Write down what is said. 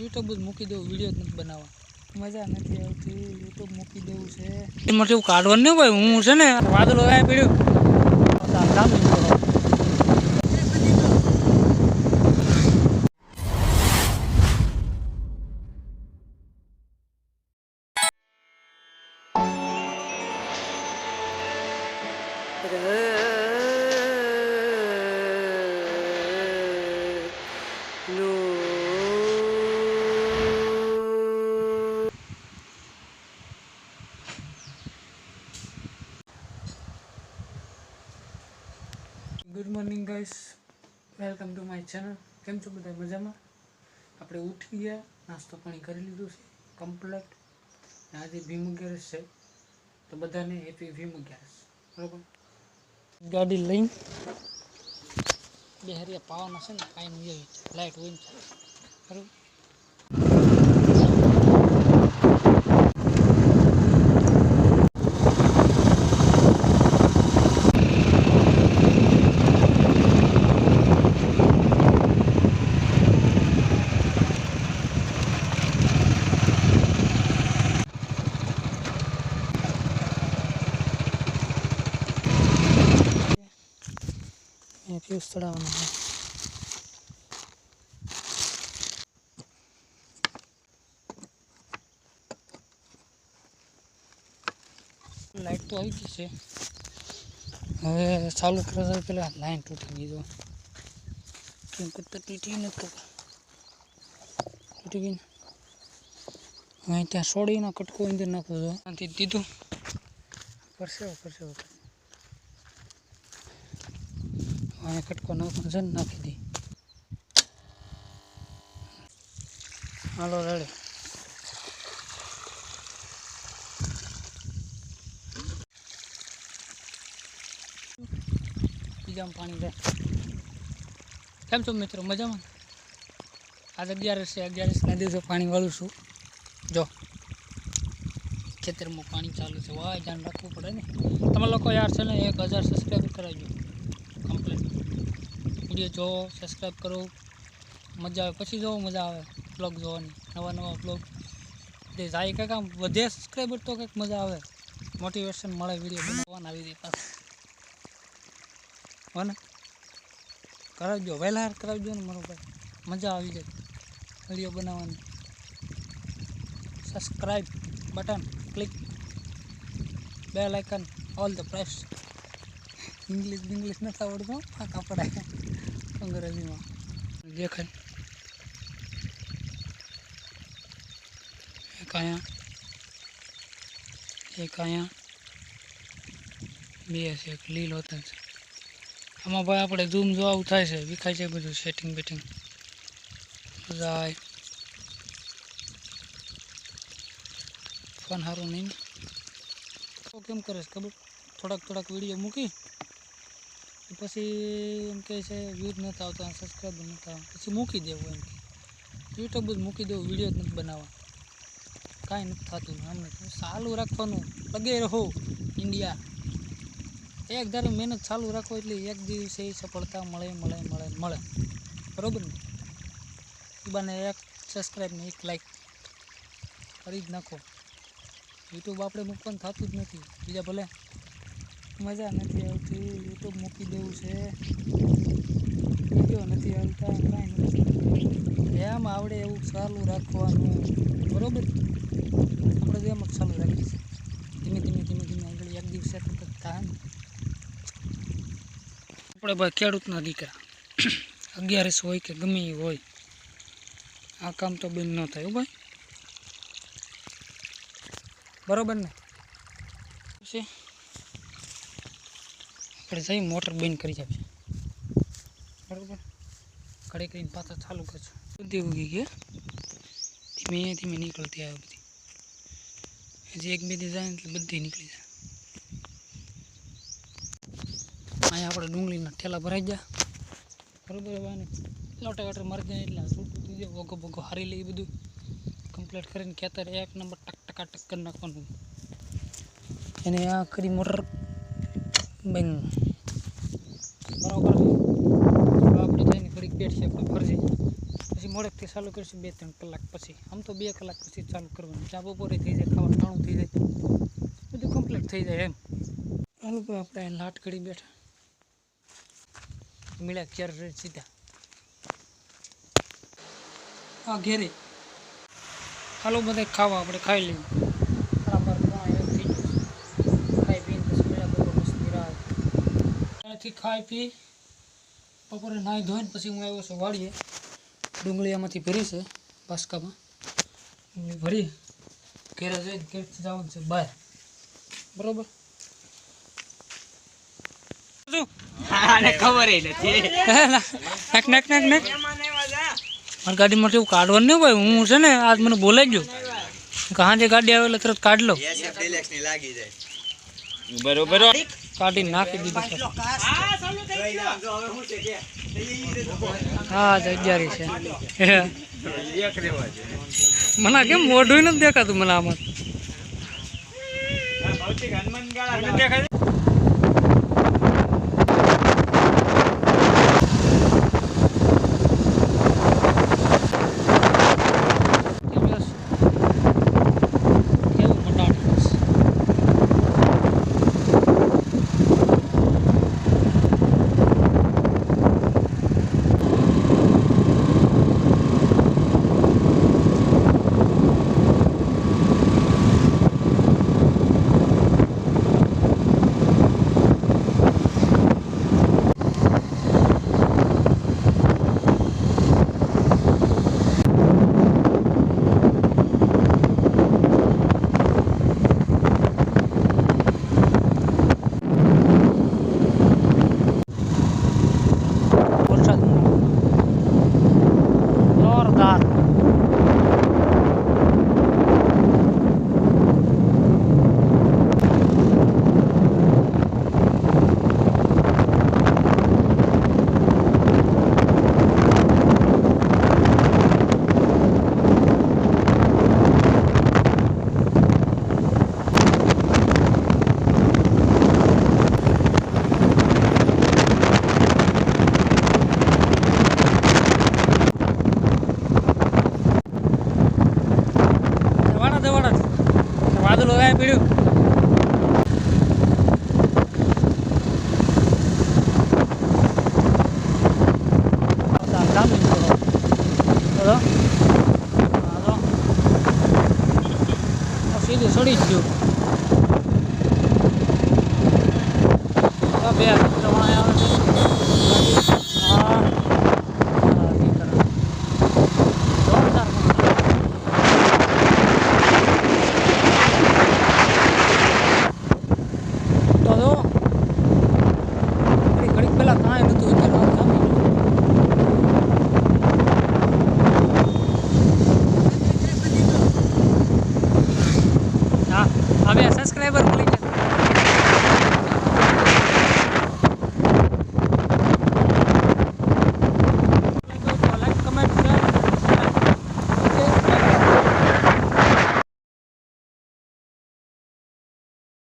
YouTube જ મૂકી દઉં વીડિયો જ નથી બનાવવા. મજા નથી આવતી યુટ્યુબ મૂકી દેવું છે. એમાં એવું કાઢવાનું નહીં ભાઈ હું છે ને વાદળો આવ્યા પડ્યું good morning guys welcome to my channel કેમ છો બધા? મજામાં? આપણે ઉઠી ગયા, નાસ્તો પાણી કરી લીધું છે કમ્પ્લેટ આજે ભીમ અગિયારસ છે. તો બધાને હેપી ભીમ અગિયારસ બરોબર? ગાડી લઈને બે હરિયા પાવાના છે ને, કાંઈ નહીં લાઇટ હોય બરોબર? એ ફ્યુઝ ચડાવવાનો છે લાઇટ તો આવી ગઈ છે. હવે ચાલુ કરતા પેલા લાઈન તૂટી ગઈ તો કેમ કે તો તૂટી નથી. તૂટી ગઈ અહીં ત્યાં સોડીનો કટકો અંદર નાખવો ત્યાંથી દીધું પરસેવો પરસેવો. અહીંયા કટકો નાખવાનો છે ને નાખી દી. હાલો, રડે. બીજામાં પાણી લે. કેમ છો મિત્રો? મજામાં? આજ અગિયારસ અગિયારસના દિવસે પાણી વાળું છું. જો, ખેતરમાં પાણી ચાલુ છે. વાય, ધ્યાન રાખવું પડે ને. તમે લોકો યાર છે ને, એક હજાર સબસ્ક્રાઈબ કરાવજો. વીડિયો જોવો સબસ્ક્રાઈબ કરો. મજા આવે. પછી જોવો, મજા આવે. બ્લોગ જોવાની. નવા નવા બ્લોગ જે જાય કંઈક આમ, વધે સબસ્ક્રાઈબર તો કંઈક મજા આવે. મોટિવેશન મળે વીડિયો બનાવવાના આવી રીતે પાછા. હોને કરાવજો. વહેલા કરાવજો ને મારો ભાઈ. મજા આવી જાય વીડિયો બનાવવાની. Subscribe button click bell icon all the press English English નથી આવડતું. આ પડાય અંગ્રેજીમાં. દેખાય. એક અહીંયા. એક અહીંયા. બે છે, એક લીલો છે. આમાં ભાઈ આપણે ઝૂમ જોવું થાય છે, વિખાય છે બધું સેટિંગ બેટિંગ જાય આવે. ફોન સારું નહીં કેમ કરે ખબર? થોડાક થોડાક વીડિયો મૂકી. પછી એમ કહે છે વ્યૂઝ નથી આવતા સબસ્ક્રાઈબર નથી આવતા પછી મૂકી દેવું એમ કે. યુટ્યુબ જ મૂકી દેવું વીડિયો જ નથી બનાવવા. કાંઈ નથી થતું અમને ચાલુ રાખવાનું, લગે રહો ઇન્ડિયા એક ધારે મહેનત ચાલુ રાખો એટલે એક દિવસે સફળતા મળે મળે મળે મળે. બરાબર ને? બને એક સબસ્ક્રાઈબ ને એક લાઈક કરી જ નાખો. યુટ્યુબ આપણે મૂકવાનું થતું જ નથી. બીજા ભલે મજા નથી આવતી યુટ્યુબ મૂકી દેવું છે. વીડિયો નથી આવતા, કાંઈ નથી. એમ આવડે એવું ચાલુ રાખવાનું. બરાબર? આપણે તો એમ જ ચાલુ રાખીશું ધીમે ધીમે ધીમે ધીમે આગળ એક દિવસે તો થાય આપણે ભાઈ ખેડૂતના દીકરા. અગિયારસ હોય કે ગમે એ હોય. આ કામ તો બંધ ન થાય ભાઈ. બરાબર ને? પછી? આપણે જઈ મોટર બંધ કરી આપીએ બરાબર? ઘડી કરીને પાછા ચાલુ કરશું. બધી ઉગી ગયા ધીમે ધીમે નીકળતી આવે બધી. હજી એક બે દી જાય એટલે બધી નીકળી જાય. અહીંયા આપણે ડુંગળીના ઠેલા ભરાઈ ગયા. બરોબર હવે આને લોટા વાટર મારી જાય એટલે છૂટું થઈ જાય. વગો ભગો હારી લઈ બધું. કમ્પ્લીટ કરીને ખેતર એક નંબર ટક ટકા ટક કરી નાખવાનું. એને આ કરી મોટર બંધ બરાબર. આપણે જઈને ઘડીક બેઠીએ આપણે ફરજી. પછી મોડેકથી ચાલુ કરીશું બે ત્રણ કલાક પછી. આમ તો બે કલાક પછી ચાલુ કરવાનું. ચા બપોરે થઈ જાય, ખાવાનું ટાણું થઈ જાય. બધું કમ્પ્લીટ થઈ જાય એમ. હાલો ભાઈ, આપણે અહીં લાટ કરી બેઠા. મીડા રેટ સીધા. આ ઘેરે. હાલો, બધા ખાવા આપણે ખાઈ લઈએ બરાબર પોણા એક થઈ ગયું ખાઈ પીને પછી મળ્યા બપોર મસ્તી રાત ત્યાંથી ખાઈ પી બપોરે નાહી ધોઈને પછી હું આવ્યો છું વાડીએ. ડુંગળી આમાંથી ભરી છે બાસ્કામાં. ભરી ઘેરે જઈને ઘેરથી જવાનું છે બહાર. બરોબર? ખબર નથી. નાખ નાખ નાખ નાખ. મારી ગાડીમાંથી એવું કાઢવાનું નહીં ભાઈ હું છે ને આજ મને બોલાઈ ગયો. કે હાજે ગાડી આવે એટલે તરત કાઢ લો બરોબર. કાઢીને નાખી દીધું છે. હા અગિયારી છે. મને કેમ મોઢું નથી દેખાતું મને આમાં કેવું દવાડા દવાડા વાદળ ગાય પીડ્યું સીધું સડી જ બે ત્રણ